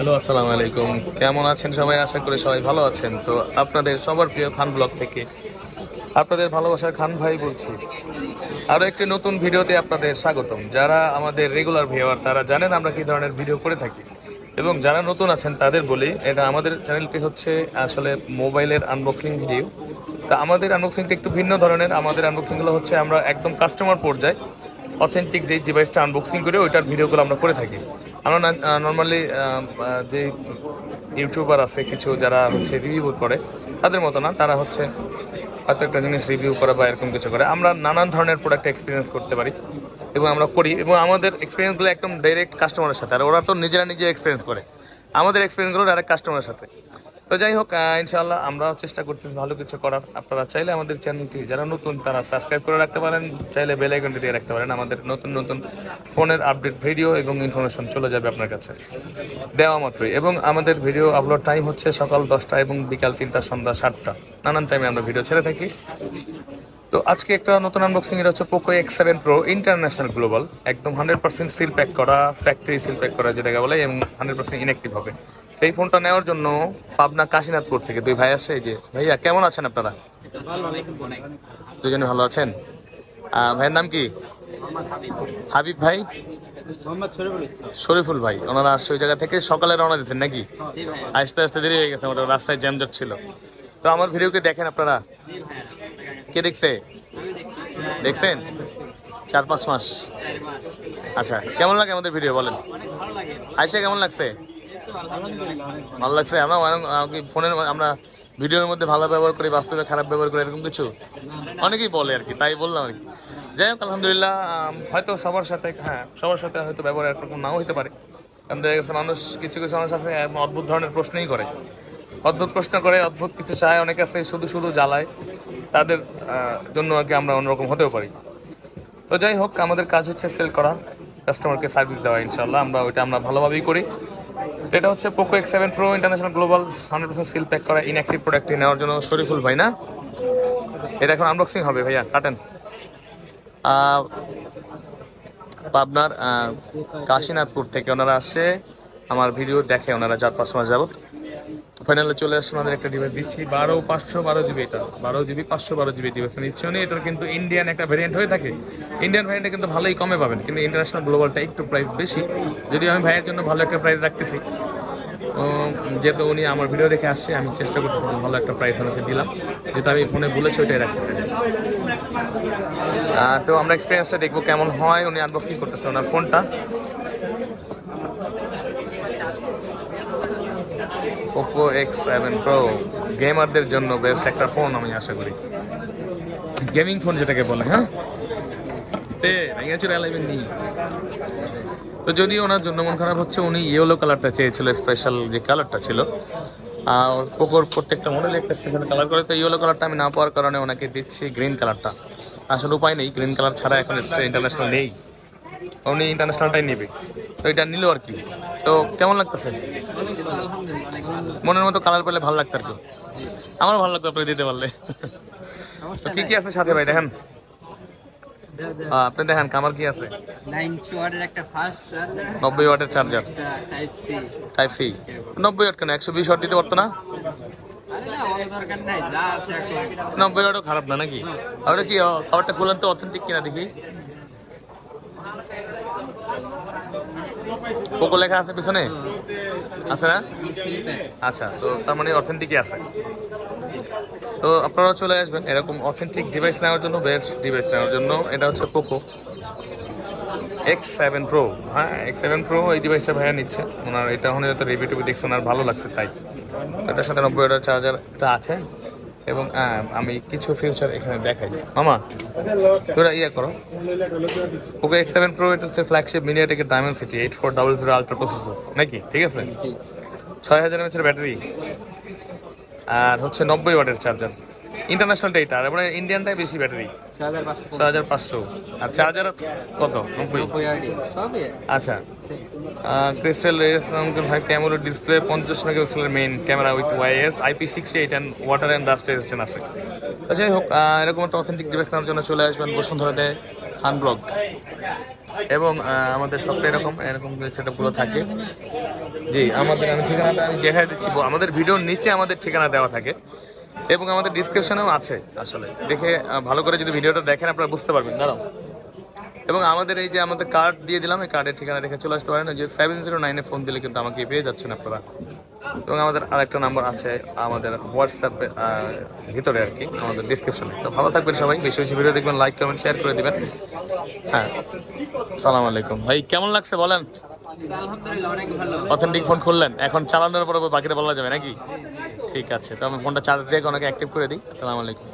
Hello, আসসালামু আলাইকুম। কেমন আছেন সবাই? আশা করি সবাই ভালো আছেন। তো আপনাদের সবার প্রিয় খান ব্লগ থেকে আপনাদের ভালোবাসার খান ভাই বলছি। আরও একটি নতুন ভিডিওতে আপনাদের স্বাগতম। যারা আমাদের রেগুলার ভিউয়ার তারা জানেন আমরা কী ধরনের ভিডিও করে থাকি। এবং যারা নতুন আছেন, তাদের বলি, এটা আমাদের চ্যানেলটি হচ্ছে আসলে মোবাইলের আনবক্সিং ভিডিও তা আমাদের আনবক্সিংটা একটু ভিন্ন ধরনের। আমাদের আনবক্সিংগুলো হচ্ছে আমরা একদম কাস্টমার পর্যায়ে অথেন্টিক যে ডিভাইসটা আনবক্সিং করে, ওইটার ভিডিওগুলো আমরা করে থাকি। আমরা নর্মালি যে ইউটিউবার আছে কিছু যারা হচ্ছে রিভিউ করে, তাদের মতো না, তারা হচ্ছে হয়তো একটা জিনিস রিভিউ করে বা এরকম কিছু করে। আমরা নানান ধরনের প্রোডাক্ট এক্সপিরিয়েন্স করতে পারি এবং আমরা করি এবং আমাদের এক্সপিরিয়েন্সগুলো একদম ডাইরেক্ট কাস্টমারের সাথে। আর ওরা তো নিজেরা নিজে এক্সপিরিয়েন্স করে। আমাদের এক্সপিরিয়েন্সগুলো ডাইরেক্ট কাস্টমারের সাথে। তো যাই হোক আহ, ইনশাআল্লাহ আমরা চেষ্টা করতেছি ভালো কিছু করার। আপনারা চাইলে আমাদের চ্যানেলটি যারা নতুন তারা সাবস্ক্রাইব করে রাখতে পারেন। চাইলে বেল আইকনটি দিয়ে রাখতে পারেন। আমাদের নতুন নতুন ফোনের আপডেট ভিডিও এবং ইনফরমেশন চলে যাবে আপনার কাছে। দেওয়া মাত্রই। এবং আমাদের ভিডিও আপলোড টাইম হচ্ছে সকাল দশটা এবং বিকাল তিনটা সন্ধ্যা সাতটা। নানান টাইমে আমরা ভিডিও ছেড়ে থাকি। তো আজকে একটা নতুন আনবক্সিং এটা হচ্ছে Poco X seven pro international global একদম হান্ড্রেড পার্সেন্ট সিল প্যাক করা ফ্যাক্টরি সিল প্যাক করা যেটাকে বলে এবং হান্ড্রেড পার্সেন্ট ইনঅ্যাক্টিভ হবে। এই ফোনটা নেওয়ার জন্য পাবনা কাশীনাথপুর থেকে। দুই ভাই এই যে। ভাইয়া, কেমন আছেন আপনারা? দুজনে ভালো আছেন? ভাইয়ের নাম কি? হাবিব ভাই? শরীফুল ভাই। ওনারা আসছে ওই জায়গা থেকে সকালে রওনা দিচ্ছেন নাকি? আসতে আসতে দেরি হয়ে গেছে ওটা রাস্তায় জ্যামজট ছিল। তো আমার ভিডিওকে দেখেন আপনারা। কে দেখছে? দেখছেন? চার পাঁচ মাস। আচ্ছা কেমন লাগে আমাদের ভিডিও বলেন? আইসা কেমন লাগছে? ভালো লাগছে? আমরা ফোনের আমরা ভিডিওর মধ্যে ভালো ব্যবহার করি, বাস্তবে খারাপ ব্যবহার করি, এরকম কিছু? অনেকেই বলে আর কি, তাই বললাম আর কি। যাই হোক, আলহামদুলিল্লাহ হয়তো সবার সাথে হ্যাঁ সবার সাথে হয়তো ব্যবহার একরকম নাও হতে পারে। কারণ দেখা গেছে, মানুষ, কিছু কিছু মানুষ আছে অদ্ভুত ধরনের প্রশ্নই করে। অদ্ভুত প্রশ্ন করে, অদ্ভুত কিছু চায়, অনেকে আছে, শুধু শুধু জ্বালায়। তাদের জন্য আর কি আমরা অন্যরকম হতেও পারি। তো যাই হোক, আমাদের কাজ হচ্ছে সেল করা কাস্টমারকে সার্ভিস দেওয়া ইনশাল্লাহ আমরা ওইটা আমরা ভালোভাবেই করি। এটা হচ্ছে Poco X seven pro international global hundred percent seal pack করা ইনঅ্যাক্টিভ প্রোডাক্টটি নেওয়ার জন্য শরীফুল ভাই, না? এটা এখন আনবক্সিং হবে ভাইয়া, কাটেন। পাবনার কাশীনাথপুর থেকে ওনারা আসছে আমার ভিডিও দেখে ওনারা চার পাঁচ মাস যাবত ফাইনালে চলে আসছে আমাদের একটা ডিভাইস দিচ্ছি বারো পাঁচশো বারো জিবি এটা। বারো জিবি পাঁচশো বারো জিবি ডিভাইস নিচ্ছে উনি এটার কিন্তু ইন্ডিয়ান একটা ভ্যারিয়েন্ট হয়ে থাকে। ইন্ডিয়ান ভ্যারিয়েন্টে কিন্তু ভালোই কমে পাবেন কিন্তু ইন্টারন্যাশনাল গ্লোবালটা একটু প্রাইস বেশি। যদিও আমি ভাইয়ের জন্য ভালো একটা প্রাইস রাখতেছি। যেহেতু উনি আমার ভিডিও দেখে আসছে আমি চেষ্টা করতেছি ভালো একটা প্রাইস ওনাকে দিলাম। যেহেতু আমি ফোনে বলেছি ওইটাই রাখতে আহ, তো আমরা এক্সপিরিয়েন্সটা দেখব কেমন হয়। উনি আনবক্সিং করতেছে ওনার ফোনটা ওপো এক্স সেভেন প্রো গেমারদের জন্য বেস্ট একটা ফোন আমি আশা করি। গেমিং ফোন যেটাকে বলে হ্যাঁ? তে যদি ওনার জন্য মন খারাপ হচ্ছে, উনি ইয়েলো কালারটা চেয়েছিল স্পেশাল যে কালারটা ছিল। আর পোকোর প্রত্যেকটা মডেলে একটা স্পেশাল কালার করে, তো ইয়েলো কালারটা আমি না পাওয়ার কারণে ওনাকে দিচ্ছি গ্রিন কালারটা আসলে উপায় নেই গ্রিন কালার ছাড়া এখন ইন্টারন্যাশনাল নেই। উনি ইন্টারন্যাশনালটাই নেবে। তো এটা নিল আর কি। তো কেমন লাগতেছে? মনের মতো কালার পেলে ভালো লাগতো আর কি। আমার ভালো লাগতো আপনি দিতে পারলে। তো কি কি আছে সাথে ভাই দেখেন? আপনি দেখেন কামার কি আছে? নাইনটি ওয়াটের একটা ফাস্ট চার্জার নব্বই ওয়াটের charger type C type C নব্বই ওয়াট কেন? একশো বিশ ওয়াট দিতে পারতো না? আরে না আমাদের দরকার নাই যা আছে এখন। নব্বই ওয়াটও খারাপ না নাকি? আর ওটা কি খাবারটা খুললেন তো অথেন্টিক কিনা দেখি। পোকো লেখা আছে পিছনে? আছে না? আচ্ছা তো তার মানে অথেন্টিকই আছে। তো আপনারা চলে আসবেন, এরকম অথেন্টিক ডিভাইস নেওয়ার জন্য বেস্ট ডিভাইস নেওয়ার জন্য। এটা হচ্ছে পোকো এক্স সেভেন প্রো হ্যাঁ এক্স সেভেন প্রো এই ডিভাইসটা ভাইয়া নিচ্ছে। ওনার, এটা এখন হয়তো রিভিউ টিভি দেখছে, ওনার ভালো লাগছে, তাই। এটার সাথে নব্বই চার্জারটা আছে। এবং আমি কিছু ফিউচার এখানে দেখাই। মামা তোরা ইয়ে করো। ওকে এক্স সেভেন প্রো এটা হচ্ছে flagship মিনিয়াটেকের Dimensity eight four double zero ultra processor নাকি? ঠিক আছে? ছয় হাজার এমএচের ব্যাটারি আর হচ্ছে নব্বই ওয়াটের চার্জার ইন্টারন্যাশনালটা এটা আর মানে ইন্ডিয়ানটাই বেশি ব্যাটারি ছয় হাজার পাঁচশো। আর চার্জার কত? নব্বই? আচ্ছা। ক্রিস্টাল রেস ভাই ক্যামেরা ডিসপ্লে পঞ্চাশ মেগাপিক্সেলের main camera with YS IP sixty eight and water and dust resistant আছে। তো যাই হোক এরকম একটা অথেন্টিক ডিভাইস নেওয়ার জন্য চলে আসবেন বসুন্ধরাতে খান ব্লগ এবং আমাদের সবটা এরকম এরকম সেটআপগুলো থাকে। জি আমাদের আমি ঠিকানাটা আমি দেখাই দিচ্ছি। আমাদের ভিডিওর নিচে আমাদের ঠিকানা দেওয়া থাকে। এবং আমাদের ডিসক্রিপশনেও আছে আসলে। দেখে ভালো করে যদি ভিডিওটা দেখেন, আপনারা বুঝতে পারবেন। দাঁড়াও। এবং আমাদের এই যে আমাদের কার্ড দিয়ে দিলাম, এই কার্ডের ঠিকানা দেখে চলে আসতে পারেন। যে সেভেন জিরো নাইনে ফোন দিলে কিন্তু আমাকে পেয়ে যাচ্ছেন আপনারা। এবং আমাদের আরেকটা নাম্বার আছে আমাদের হোয়াটসঅ্যাপে ভিতরে আর কি, আমাদের ডিসক্রিপশনে তো ভালো থাকবেন সবাই। বেশি বেশি ভিডিও দেখবেন লাইক কমেন্ট শেয়ার করে দিবেন। হ্যাঁ। সালাম আলাইকুম। ভাই, কেমন লাগছে বলেন? অথেন্টিক ফোন খুললেন? এখন চালানোর পরে বাকিটা বলা যাবে নাকি? ঠিক আছে, তো আমি ফোনটা চার্জ দিয়ে ওনাকে অ্যাক্টিভ করে দিই। আসসালামু আলাইকুম।